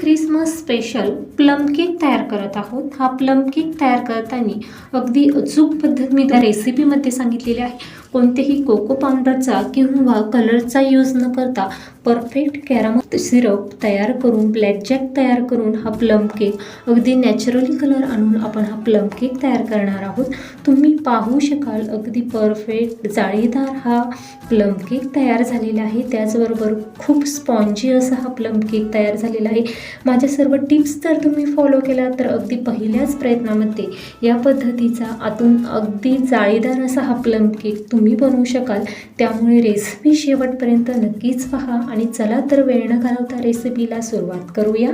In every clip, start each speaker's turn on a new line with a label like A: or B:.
A: Christmas special plum cake तयार करत आहोत. हा प्लम केक तयार करताना अगदी अचूक पद्धत मी त्या रेसिपीमध्ये सांगितलेली आहे. कोणतेही कोको पावडरचा किंवा कलरचा यूज न करता परफेक्ट कॅरामल सिरप तयार करून ब्लॅक जॅक तयार करून हा प्लम केक अगदी नॅचरली कलर आणून आपण हा प्लम केक तयार करणार आहोत. तुम्ही पाहू शकाल अगदी परफेक्ट जाळीदार हा प्लम केक तयार झालेला आहे. त्याचबरोबर खूप स्पॉन्जी असा हा प्लम केक तयार झालेला आहे. माझ्या सर्व टिप्स जर तुम्ही फॉलो केला तर अगदी पहिल्याच प्रयत्नामध्ये या पद्धतीचा आतून अगदी जाळीदार असा हा प्लम केक तुम्ही तुम्ही बनवू शकाल. त्यामुळे रेसिपी शेवटपर्यंत नक्कीच पहा आणि चला तर वेळ न घालवता रेसिपीला सुरुवात करूया.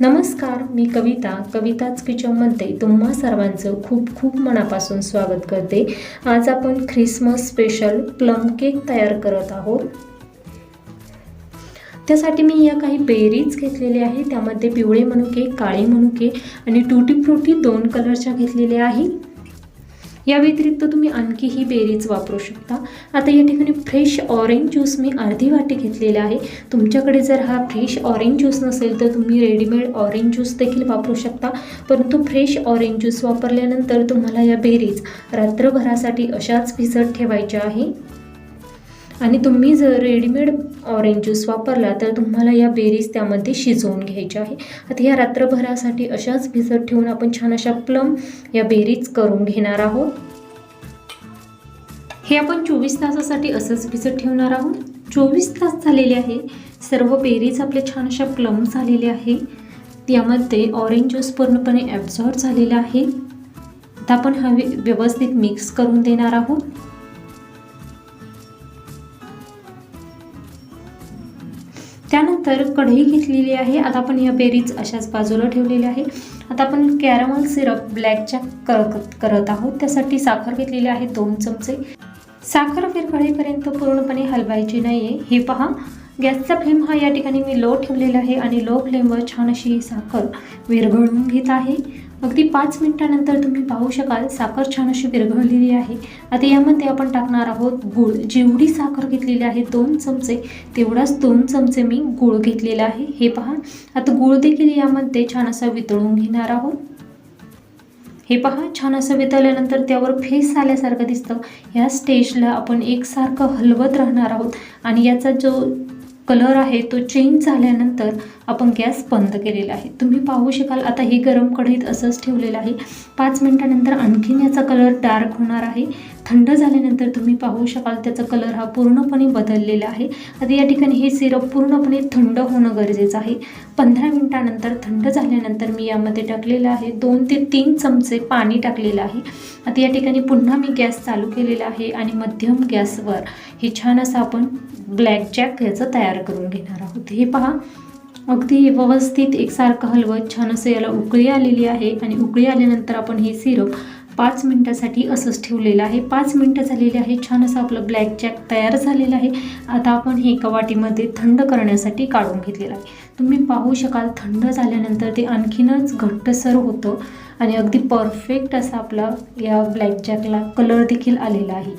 A: नमस्कार मी कविता. कविताच किचनमध्ये तुम्हा सर्वांचं खूप खूप मनापासून स्वागत करते. आज आपण ख्रिसमस स्पेशल प्लम केक तयार करत आहोत. त्यासाठी मी या काही बेरीज घेतलेल्या आहे. त्यामध्ये पिवळे मनुके काळे मनुके आणि टुटी फ्रुटी दोन कलरच्या घेतलेल्या आहेत या व्यतिरिक्त तुम्ही आणखी ही बेरीज वापरू शकता. आता या ठिकाणी फ्रेश ऑरेंज ज्यूस मी अर्धी वाटी घेतलेला आहे. तुमच्याकडे जर हा फ्रेश ऑरेंज ज्यूस नसेल तर तुम्ही रेडीमेड ऑरेंज ज्यूस देखील वापरू शकता. परंतु फ्रेश ऑरेंज ज्यूस वापरल्यानंतर तुम्हाला या बेरीज रात्रभरासाठी अशाच भिजत ठेवायच्या आहे. आणि तुम्ही जर रेडीमेड ऑरेंज ज्यूस वापरला तर तुम्हाला या बेरीज त्यामध्ये शिजवून घ्यायच्या आहे. आता या रात्रभरासाठी अशाच भिजत ठेवून आपण छान अशा प्लम या बेरीज करून घेणार आहोत. हे आपण चोवीस तासासाठी असंच भिजत ठेवणार आहोत. चोवीस तास झालेले आहे. सर्व बेरीज आपले छान अशा प्लम झालेले आहे. त्यामध्ये ऑरेंज ज्यूस पूर्णपणे ॲब्झॉर्ब झालेला आहे. आता आपण हा व्यवस्थित मिक्स करून देणार आहोत. त्यानंतर कढई घेतलेली आहे. आता आपण ह्या बेरीज अशाच बाजूला ठेवलेल्या आहे आता आपण कॅरमल सिरप ब्लॅकच्या कर करत आहोत. त्यासाठी साखर घेतलेली आहे दोन चमचे. साखर विरघळेपर्यंत पूर्णपणे हलवायची नाही आहे हे पहा. गॅसचा फ्लेम हा या ठिकाणी मी लो ठेवलेला आहे आणि लो फ्लेमवर छान अशी साखर विरघळून घेत आहे. अगदी पाच मिनिटानंतर तुम्ही पाहू शकाल साखर छान अशी विरघळलेली आहे. आता यामध्ये आपण टाकणार आहोत गूळ. जेवढी साखर घेतलेली आहे दोन चमचे तेवढाच दोन चमचे मी गूळ घेतलेला आहे. हे पहा. आता गूळ देखील यामध्ये छान असा वितळून घेणार आहोत. हे पहा. छान असं वितळल्यानंतर त्यावर फेस आल्यासारखं दिसतं. या स्टेजला आपण एकसारखं हलवत राहणार आहोत आणि याचा जो कलर आहे तो चेंज झाल्यानंतर आपण गॅस बंद केलेला आहे. तुम्ही पाहू शकाल आता हे गरम कढईत असंच ठेवलेलं आहे. पाच मिनटानंतर आणखीन याचा कलर डार्क होणार आहे. थंड झाल्यानंतर तुम्ही पाहू शकाल त्याचा कलर हा पूर्णपणे बदललेला आहे. आता या ठिकाणी हे सिरप पूर्णपणे थंड होणं गरजेचं आहे. पंधरा मिनटानंतर थंड झाल्यानंतर मी यामध्ये टाकलेलं आहे. दोन ते तीन चमचे पाणी टाकलेलं आहे. आता या ठिकाणी पुन्हा मी गॅस चालू केलेला आहे आणि मध्यम गॅसवर हे छान असं आपण ब्लॅक जॅक ह्याचं तयार करून घेणार आहोत. हे पहा. अगदी व्यवस्थित एकसारखं हलवत छान असं याला उकळी आलेली आहे आणि उकळी आल्यानंतर आपण हे सिरप पाच मिनटासाठी असंच ठेवलेलं आहे. पाच मिनटं झालेली आहे छान असं आपलं ब्लॅक जॅक तयार झालेलं आहे. आता आपण हे एका वाटीमध्ये थंड करण्यासाठी काढून घेतलेलं आहे. तुम्ही पाहू शकाल थंड झाल्यानंतर ते आणखीनच घट्टसर होतं आणि अगदी परफेक्ट असा आपला या ब्लॅक जॅकला कलर देखील आलेला आहे.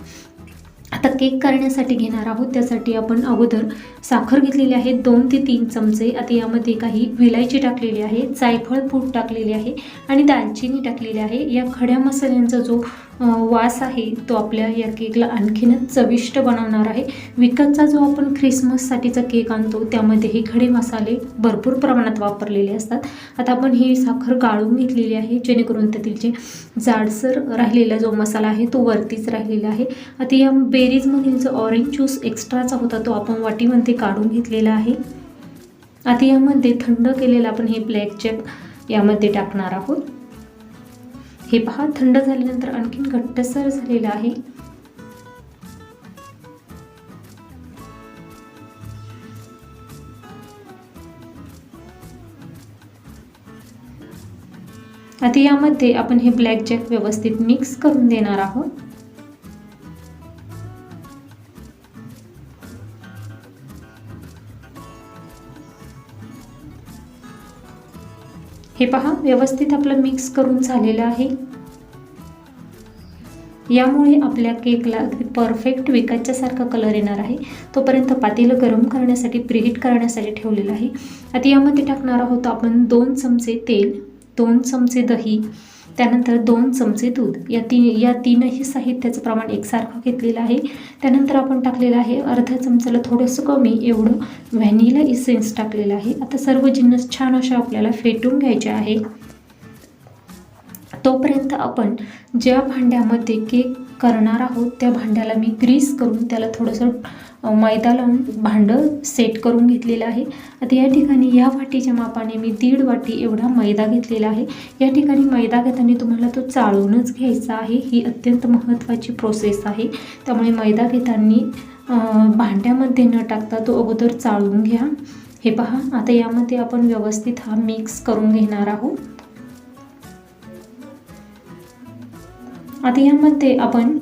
A: आता केक करण्यासाठी घेणार आहोत. त्यासाठी आपण अगोदर साखर घेतलेली आहे. दोन ते तीन चमचे. आता यामध्ये काही विलायची टाकलेली आहे जायफळ फूट टाकलेली आहे आणि दालचिनी टाकलेली आहे. या खड्या मसाल्यांचा जो वास आहे तो आपल्या या केकला आणखीनच चविष्ट बनवणार आहे. विकतचा जो आपण ख्रिसमससाठीचा केक आणतो त्यामध्ये हे खडे मसाले भरपूर प्रमाणात वापरलेले असतात. आता आपण ही साखर गाळून घेतलेली आहे जेणेकरून त्यातील जे जाडसर राहिलेला जो मसाला आहे तो वरतीच राहिलेला आहे. आता या बेरीजमधील जो ऑरेंज ज्यूस एक्स्ट्राचा होता तो आपण वाटीमध्ये काढून घेतलेला आहे. आता यामध्ये थंड केलेला आपण हे ब्लॅक चेक यामध्ये टाकणार आहोत. हे पहा थंड झाल्यानंतर आणखीन घट्टसर झालेलं आहे. आता यामध्ये आपण हे ब्लॅक जॅक व्यवस्थित मिक्स करून देणार आहोत. हे पहा व्यवस्थित आपलं मिक्स करून झालेलं आहे. यामुळे आपल्या केकला अगदी परफेक्ट विकाच्यासारखा कलर येणार आहे. तोपर्यंत पातेलं गरम करण्यासाठी प्रिहीट करण्यासाठी ठेवलेलं आहे. आता यामध्ये टाकणार आहोत आपण दोन चमचे तेल दोन चमचे दही त्यानंतर दोन चमचे दूध. या तीन या तीनही साहित्याचं प्रमाण एकसारखं घेतलेलं आहे. त्यानंतर आपण टाकलेलं आहे अर्ध्या चमचाला थोडंसं कमी एवढं व्हॅनिला इसेन्स टाकलेलं आहे. आता सर्व जिन्नस छान अशा आपल्याला फेटून घ्यायचे आहे. तोपर्यंत आपण ज्या भांड्यामध्ये केक करणार आहोत त्या भांड्याला मी ग्रीस करून त्याला थोडंसं मैदा लावून भांडं सेट करून घेतलेलं आहे. आता या ठिकाणी या वाटीच्या मापाने मी दीड वाटी एवढा मैदा घेतलेला आहे. या ठिकाणी मैदा घेताना तुम्हाला तो चाळूनच घ्यायचा आहे. ही अत्यंत महत्त्वाची प्रोसेस आहे. त्यामुळे मैदा घेताना भांड्यामध्ये न टाकता तो अगोदर चाळून घ्या. हे पहा आता यामध्ये आपण व्यवस्थित हा मिक्स करून घेणार आहोत. आता यामध्ये आपण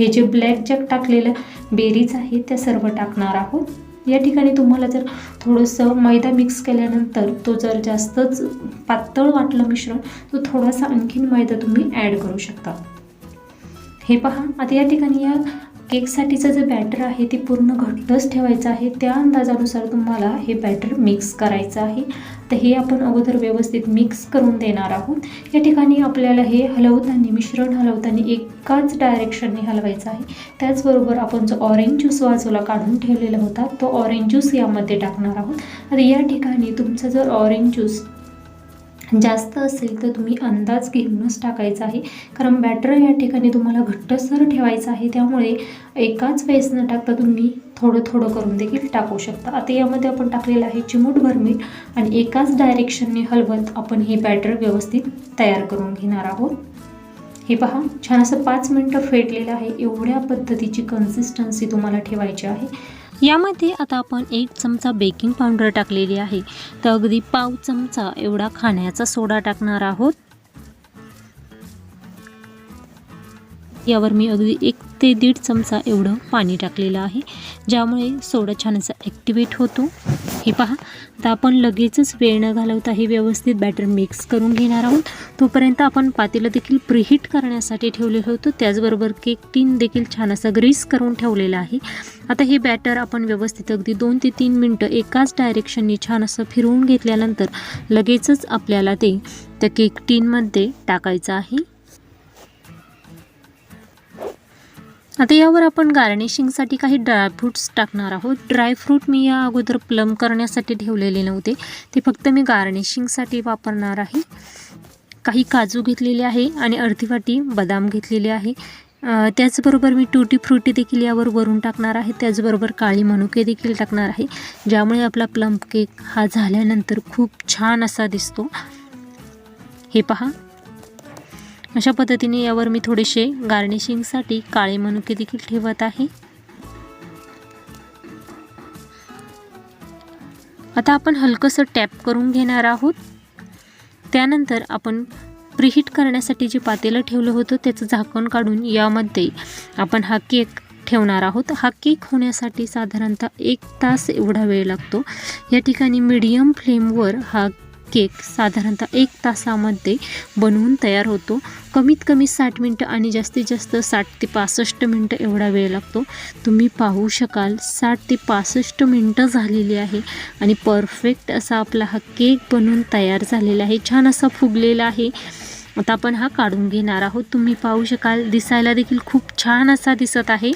A: हे जे ब्लॅक जॅक टाकलेलं बेरीज आहे त्या सर्व टाकणार आहोत. या ठिकाणी तुम्हाला जर थोडंसं मैदा मिक्स केल्यानंतर तो जर जास्तच पातळ वाटलं मिश्रण तर थोडासा आणखीन मैदा तुम्ही ॲड करू शकता. हे पहा आता या ठिकाणी या केकसाठीचं जे बॅटर आहे ते पूर्ण घट्टच ठेवायचं आहे. त्या अंदाजानुसार तुम्हाला हे बॅटर मिक्स करायचं आहे. तर हे आपण अगोदर व्यवस्थित मिक्स करून देणार आहोत. या ठिकाणी आपल्याला हे हलवताना मिश्रण हलवताना एकाच डायरेक्शनने हलवायचं आहे. त्याचबरोबर आपण जो ऑरेंज ज्यूस बाजूला काढून ठेवलेला होता तो ऑरेंज ज्यूस यामध्ये टाकणार आहोत. आता या ठिकाणी तुमचा जर ऑरेंज ज्यूस जास्त असेल तर तुम्ही अंदाज घेऊनच टाकायचा आहे. कारण बॅटर या ठिकाणी तुम्हाला घट्टसर ठेवायचं आहे. त्यामुळे एकाच वेळेस न टाकता तुम्ही थोडं थोडं करून देखील टाकू शकता. आता यामध्ये आपण टाकलेलं आहे चिमूटभर मीठ आणि एकाच डायरेक्शनने हलवत आपण हे बॅटर व्यवस्थित तयार करून घेणार आहोत. हे पहा छान असं पाच मिनटं फेटलेलं आहे. एवढ्या पद्धतीची कन्सिस्टन्सी तुम्हाला ठेवायची आहे.
B: यामध्ये आता आपण एक चमचा बेकिंग पावडर टाकलेली आहे. तर अगदी पाव चमचा एवढा खाण्याचा सोडा टाकणार आहोत. यावर मी अगदी एक ते दीड चमचा एवढं पाणी टाकलेलं आहे. ज्यामुळे सोडा छान असा ॲक्टिवेट होतो. हे पहा. आता आपण लगेचच वेळ न घालवता हे व्यवस्थित बॅटर मिक्स करून घेणार आहोत. तोपर्यंत आपण पातेलं देखील प्रिहीट करण्यासाठी ठेवलेलं होतं. त्याचबरोबर केक टीन देखील छान असा ग्रीस करून ठेवलेला आहे. आता हे बॅटर आपण व्यवस्थित अगदी दोन ते तीन मिनटं एकाच डायरेक्शननी छान असं फिरवून घेतल्यानंतर लगेचच आपल्याला ते त्या केक टीनमध्ये टाकायचं आहे. आता यावर आपण गार्निशिंगसाठी काही ड्रायफ्रूट्स टाकणार आहोत. ड्रायफ्रूट मी या अगोदर प्लम करण्यासाठी ठेवलेले नव्हते. ते फक्त मी गार्निशिंगसाठी वापरणार आहे. काही काजू घेतलेले आहे आणि अर्धी वाटी बदाम घेतलेले आहे. त्याचबरोबर मी टुटी फ्रुटी देखील यावर वरून टाकणार आहे. त्याचबरोबर काळी मनुके देखील टाकणार आहे. ज्यामुळे आपला प्लम केक हा झाल्यानंतर खूप छान असा दिसतो. हे पहा. अशा पद्धतीने यावर मी थोडेसे गार्निशिंगसाठी काळे मनुके देखील ठेवत आहे. आता आपण हलकंसं टॅप करून घेणार आहोत. त्यानंतर आपण प्रिहीट करण्यासाठी जे पातेलं ठेवलं होतं त्याचं झाकण काढून यामध्ये आपण हा केक ठेवणार आहोत. हा केक होण्यासाठी साधारणतः एक तास एवढा वेळ लागतो. या ठिकाणी मीडियम फ्लेमवर हा केक साधारणतः एक तासामध्ये बनवून तयार होतो. कमीत कमी साठ मिनटं आणि जास्तीत जास्त साठ ते पासष्ट मिनटं एवढा वेळ लागतो. तुम्ही पाहू शकाल साठ ते पासष्ट मिनटं झालेली आहे आणि परफेक्ट असा आपला हा केक बनवून तयार झालेला आहे. छान असा फुगलेला आहे. आता आपण हा काढून घेणार आहोत. तुम्ही पाहू शकाल दिसायला देखील खूप छान असा दिसत आहे.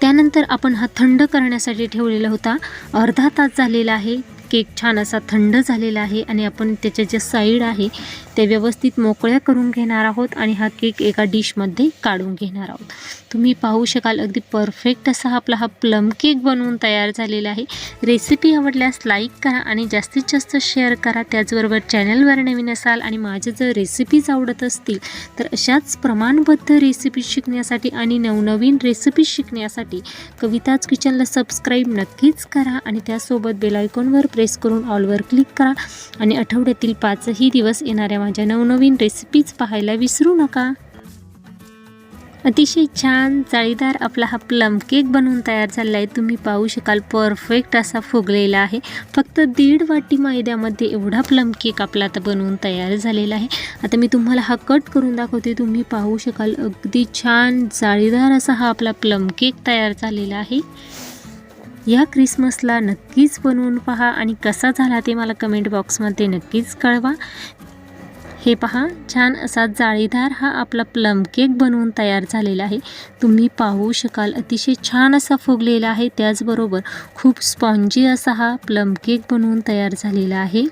B: त्यानंतर आपण हा थंड करण्यासाठी ठेवलेला होता. अर्धा तास झालेला आहे. केक छान असा थंड झालेला आहे आणि आपण त्याच्या ज्या साईड आहे ते व्यवस्थित मोकळ्या करून घेणार आहोत आणि हा केक एका डिशमध्ये काढून घेणार आहोत. तुम्ही पाहू शकाल अगदी परफेक्ट असा आपला हा प्लम केक बनवून तयार झालेला आहे. रेसिपी आवडल्यास लाईक करा आणि जास्तीत जास्त शेअर करा. त्याचबरोबर चॅनलवर नवीन असाल आणि माझ्या जर रेसिपीज आवडत असतील तर अशाच प्रमाणबद्ध रेसिपी शिकण्यासाठी आणि नवनवीन रेसिपी शिकण्यासाठी कविताज किचनला सबस्क्राईब नक्कीच करा आणि त्यासोबत बेलायकॉनवर प्रेस करून ऑलवर क्लिक करा. आणि आठवड्यातील पाचही दिवस येणाऱ्या माझ्या नवनवीन रेसिपीज पाहायला विसरू नका. अतिशय छान जाळीदार आपला हा प्लम केक बनवून तयार झालेला आहे. तुम्ही पाहू शकाल परफेक्ट असा फुगलेला आहे. फक्त दीड वाटी मैद्यामध्ये एवढा प्लम केक आपला आता बनवून तयार झालेला आहे. आता मी तुम्हाला हा कट करून दाखवते. तुम्ही पाहू शकाल अगदी छान जाळीदार असा हा आपला प्लम केक तयार झालेला आहे. या क्रिसमसला नक्कीच बनवून पहा आणि कसा झाला ते मला कमेंट बॉक्समध्ये नक्कीच कळवा. हे पहा छान असा जाळीदार हा आपला प्लम केक बनवून तयार झालेला आहे. तुम्ही पाहू शकाल अतिशय छान असा फुगलेला आहे. त्याचबरोबर खूप स्पॉन्जी असा हा प्लम केक बनवून तयार झालेला आहे.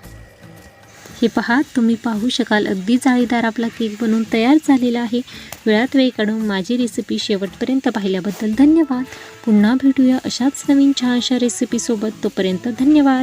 B: हे पहा तुम्ही पाहू शकाल अगदी जाळीदार आपला केक बनवून तयार झालेला आहे. वेळात वेळ काढून माझी रेसिपी शेवटपर्यंत पाहिल्याबद्दल धन्यवाद. पुन्हा भेटूया अशाच नवीन छानशा रेसिपीसोबत तोपर्यंत धन्यवाद.